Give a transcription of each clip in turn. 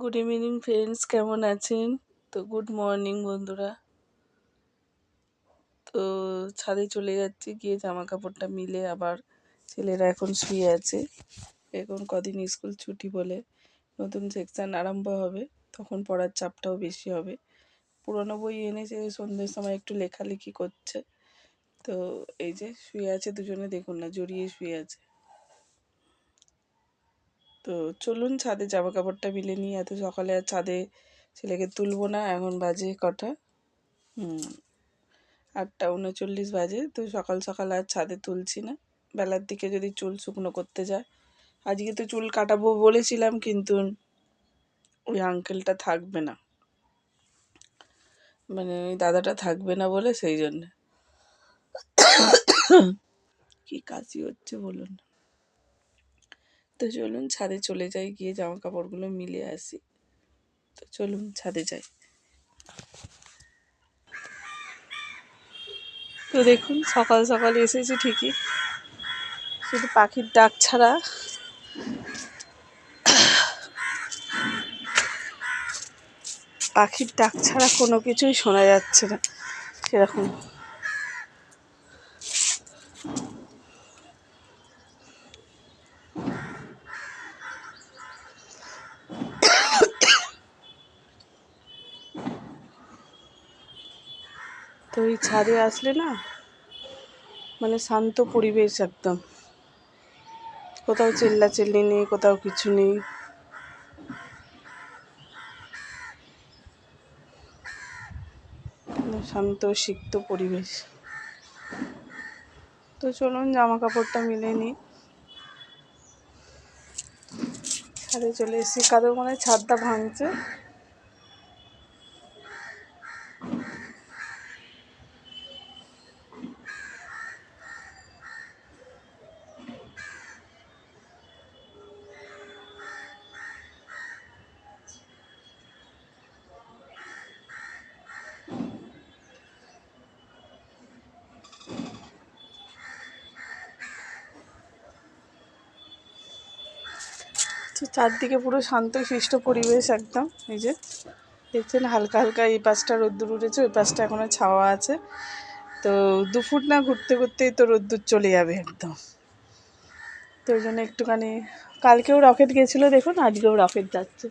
Good evening friends কেমন আছেন? তো গুড মর্নিং বন্ধুরা। তো ছাদে চলে যাচ্ছি, গিয়ে জামা কাপড়টা মিলে আবার ছেলেরা এখন শুয়ে আছে। এখন কদিন স্কুল ছুটি বলে নতুন সেকশান আরম্ভ হবে, তখন পড়ার চাপটাও বেশি হবে। পুরোনো বই এনেছে, সন্ধ্যের সময় একটু লেখালেখি করছে। তো এই যে শুয়ে আছে দুজনে, দেখুন না, জড়িয়ে শুয়ে আছে। তো চলুন ছাদে জামা কাপড়টা মিলে নিই। এত সকালে আর ছাদে ছেলেকে তুলবো না, এখন বাজে কটা? আটটা উনচল্লিশ বাজে, তো সকাল সকাল আর ছাদে তুলছি না। বেলার দিকে যদি চুল শুকনো করতে যায়। আজকে তো চুল কাটাবো বলেছিলাম, কিন্তু ওই আঙ্কেলটা থাকবে না। মানে ওই দাদাটা থাকবে না বলে সেই জন্যে। কি কাশি হচ্ছে বলুন তো চলুন ছাদে চলে যাই, গিয়ে জামা কাপড়গুলো মিলে আসি। তো চলুন ছাদে যাই। তো দেখুন, সকাল সকাল এসেছি ঠিকই। শুধু পাখির ডাক ছাড়া। পাখির ডাক ছাড়া কোনো কিছুই শোনা যাচ্ছে না, সেরকম তো এই ছাদে আসলে না মানে শান্ত পরিবেশ একদম। কোথাও চিল্লা চিল্লি নেই, কোথাও কিছু নেই। শান্ত, সিক্ত পরিবেশ। তো চলুন জামা কাপড়টা মিলে নিই। ছাদে চলে এসেছি। কাদের মনে হয় ছাদটা ভাঙছে। চারদিকে পুরো শান্ত শিষ্ট পরিবেশ একদম। এই যে দেখছেন, হালকা হালকা এই পাশটা রোদ্দুর উঠেছে, ওই পাশটা এখনও ছাওয়া আছে। তো দু ফুট না ঘুরতে ঘুরতেই তো রোদ্দুর চলে যাবে একদম। তো ওই জন্য একটুখানি, কালকেও রকেট গেছিল দেখুন, আজকেও রকেট যাচ্ছে।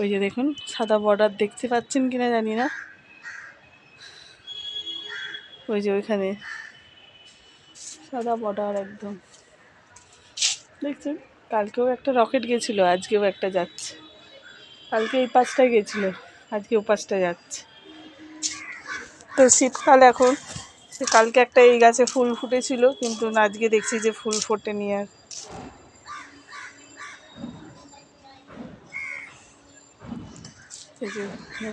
ওই যে দেখুন, সাদা বর্ডার দেখতে পাচ্ছেন কিনা জানি না। ওই যে ওইখানে, সাদা বর্ডার একদম। দেখছেন? কালকেও একটা রকেট গেছিল, আজকেও একটা যাচ্ছে। কালকে এই পাশটায় গেছিল, আজকে ও পাশটা যাচ্ছে। তো শীতকাল এখন, সে কালকে একটা এই গাছে ফুল ফুটেছিল, কিন্তু আজকে দেখছি যে ফুল ফোটেনি আর।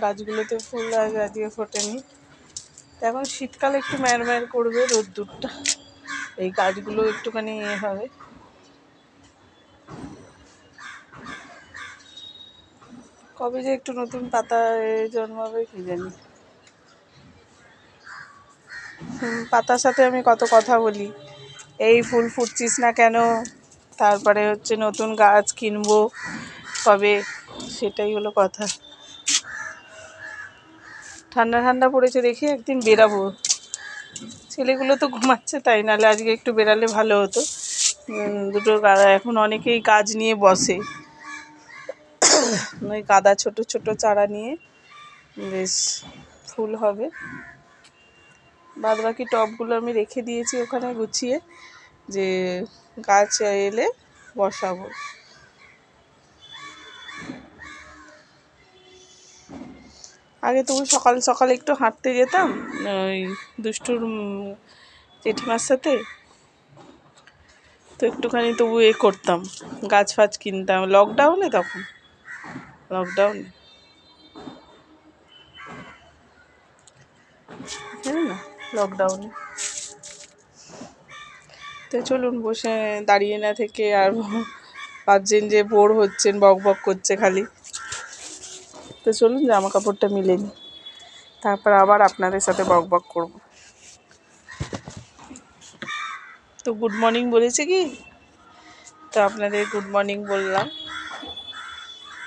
গাছগুলোতে ফুল আজ আজকে ফোটেনি। এখন শীতকালে একটু ম্যার ম্যার করবে রোদ্দুরটা। এই গাছগুলো একটুখানি ইয়ে হবে। কবে যে একটু নতুন পাতা জন্মাবে কি জানি। পাতার সাথে আমি কত কথা বলি। এই ফুল ফুটছিস না কেন? তারপরে হচ্ছে নতুন গাছ কিনবো কবে? সেটাই হলো কথা। ঠান্ডা ঠান্ডা পড়েছে দেখি একদিন বেরাবো। ছেলেগুলো তো ঘুমাচ্ছে তাই, নাহলে আজকে একটু বেরালে ভালো হতো। দুটো এখন অনেকেই কাজ নিয়ে বসে। ওই গাদা ছোট ছোট চারা নিয়ে বেশ ফুল হবে। বাদ বাকি টবগুলো আমি রেখে দিয়েছি ওখানে গুছিয়ে যে গাছ এলে বসাবো। আগে তবু সকাল সকাল একটু হাঁটতে যেতাম, ওই দুষ্টুর জেঠিমার সাথে। তো একটুখানি তবু এ করতাম, গাছ ফাছ কিনতাম। লকডাউনে তখন লকডাউনে হ্যাঁ না লকডাউনে তো চলুন বসে দাঁড়িয়ে না থেকে আর ভাবছেন যে বোর হচ্ছেন বক বক করছে খালি। তো চলুন জামা কাপড়টা মিলে নিই তারপর আবার আপনাদের সাথে বক বক করব। তো গুড মর্নিং বলেছে কি? তো আপনাদের গুড মর্নিং বললাম।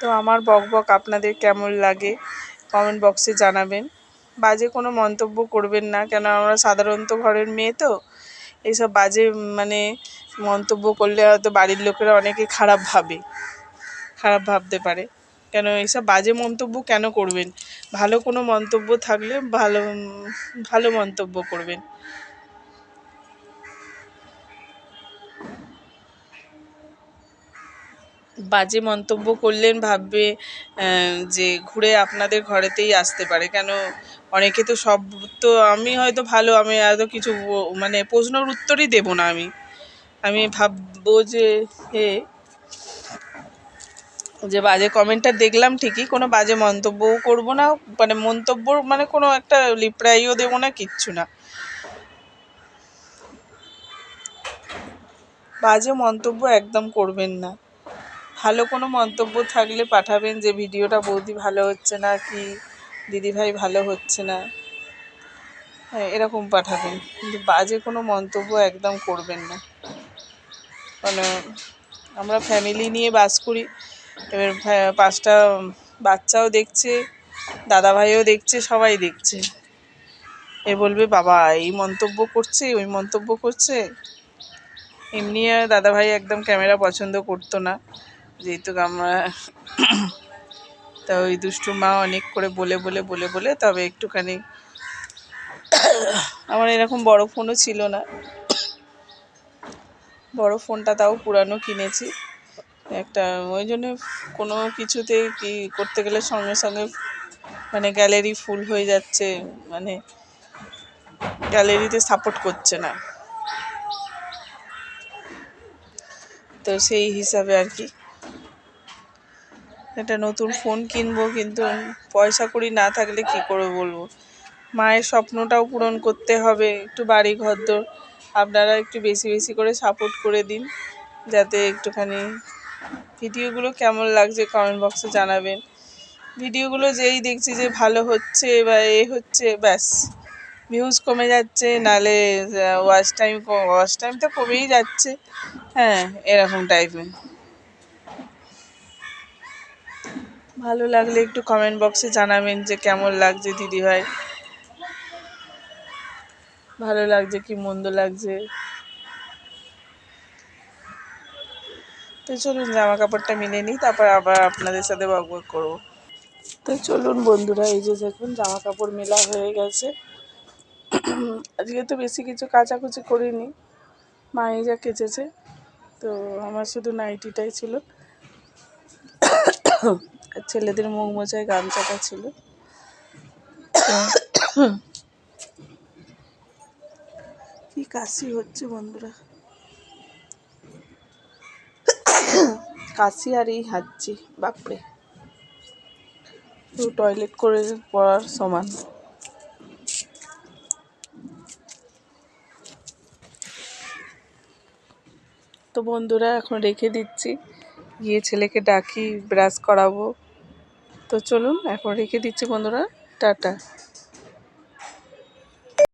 তো আমার বক বক আপনাদের কেমন লাগে? কমেন্ট বক্সে জানাবেন। বাজে কোনো মন্তব্য করবেন না, কেন আমরা সাধারণত ঘরের মেয়ে তো। এইসব বাজে মানে মন্তব্য করলে হয়তো বাড়ির লোকেরা অনেকে খারাপ ভাবে, খারাপ ভাবতে পারে। কেন এইসব বাজে মন্তব্য কেন করবেন? ভালো কোনো মন্তব্য থাকলে ভালো ভালো মন্তব্য করবেন। বাজে মন্তব্য করলেন, ভাববে যে ঘুরে আপনাদের ঘরেতেই আসতে পারে। কেন, অনেকে তো সব, তো আমি হয়তো ভালো, আমি এত কিছু মানে প্রশ্নের উত্তরই দেব না আমি। আমি ভাববো যে, হে, যে বাজে কমেন্টটা দেখলাম ঠিকই, কোনো বাজে মন্তব্যও করব না মানে মন্তব্য মানে কোনো একটা রিপ্লাইও দেবো না, কিচ্ছু না। বাজে মন্তব্য একদম করবেন না। ভালো কোনো মন্তব্য থাকলে পাঠাবেন যে ভিডিওটা বৌদি ভালো হচ্ছে না কি দিদিভাই ভালো হচ্ছে না। হ্যাঁ এরকম পাঠাবেন। কিন্তু বাজে কোনো মন্তব্য একদম করবেন না। মানে আমরা ফ্যামিলি নিয়ে বাস করি। এবার পাঁচটা বাচ্চাও দেখছে, দাদাভাইও দেখছে, সবাই দেখছে। এ বলবে, বাবা, এই মন্তব্য করছে, ওই মন্তব্য করছে। এমনি আর দাদাভাই একদম ক্যামেরা পছন্দ করতো না। যেহেতু আমরা তা ওই দুষ্টু মা অনেক করে বলে বলে বলে বলে, তবে একটুখানি আমার এরকম বড় ফোনও ছিল না। বড় ফোনটা তাও পুরানো কিনেছি। একটা ওই জন্য কোনো কিছুতে কি করতে গেলে সঙ্গে সঙ্গে মানে গ্যালারি ফুল হয়ে যাচ্ছে মানে গ্যালারিতে সাপোর্ট করছে না। তো সেই হিসাবে আর কি। একটা নতুন ফোন কিনবো, কিন্তু পয়সা কড়ি না থাকলে কি করে বলব? মায়ের স্বপ্নটাও পূরণ করতে হবে, একটু বাড়ি ঘরদোর আপনারা একটু বেশি বেশি করে সাপোর্ট করে দিন, যাতে একটুখানি ভিডিওগুলো কেমন লাগছে কমেন্ট বক্সে জানাবেন। ভিডিওগুলো যেই দেখছি যে ভালো হচ্ছে বা এ হচ্ছে, ব্যাস। ভিউজ কমে যাচ্ছে, নালে ওয়াচ টাইম ওয়াচ টাইম তো কমেই যাচ্ছে। হ্যাঁ এরকম টাইপের ভালো লাগলে একটু কমেন্ট বক্সে জানাবেন যে কেমন লাগছে দিদিভাই ভালো লাগছে কি মন্দ লাগছে? তো চলুন জামা কাপড়টা মিলে নিই, তারপর আবার আপনাদের সাথে বক বক করব। তো চলুন বন্ধুরা, এই যে দেখুন জামা কাপড় মেলা হয়ে গেছে। আজকে তো বেশি কিছু কাচাকুচি করিনি, মাই যা কেচেছে, তো আমার শুধু নাইটিটাই ছিল। ছেলেদের মুখ মোচায় গামছাটা ছিল। কি কাশি হচ্ছে বন্ধুরা। কাশি আর এই হাঁচছি বাপরে। টয়লেট করে পড়ার সমান। তো বন্ধুরা, এখন রেখে দিচ্ছি। গিয়ে ছেলেকে ডাকি ব্রাশ করাবো। তো চলুন এখন রেখে দিচ্ছি বন্ধুরা টাটা।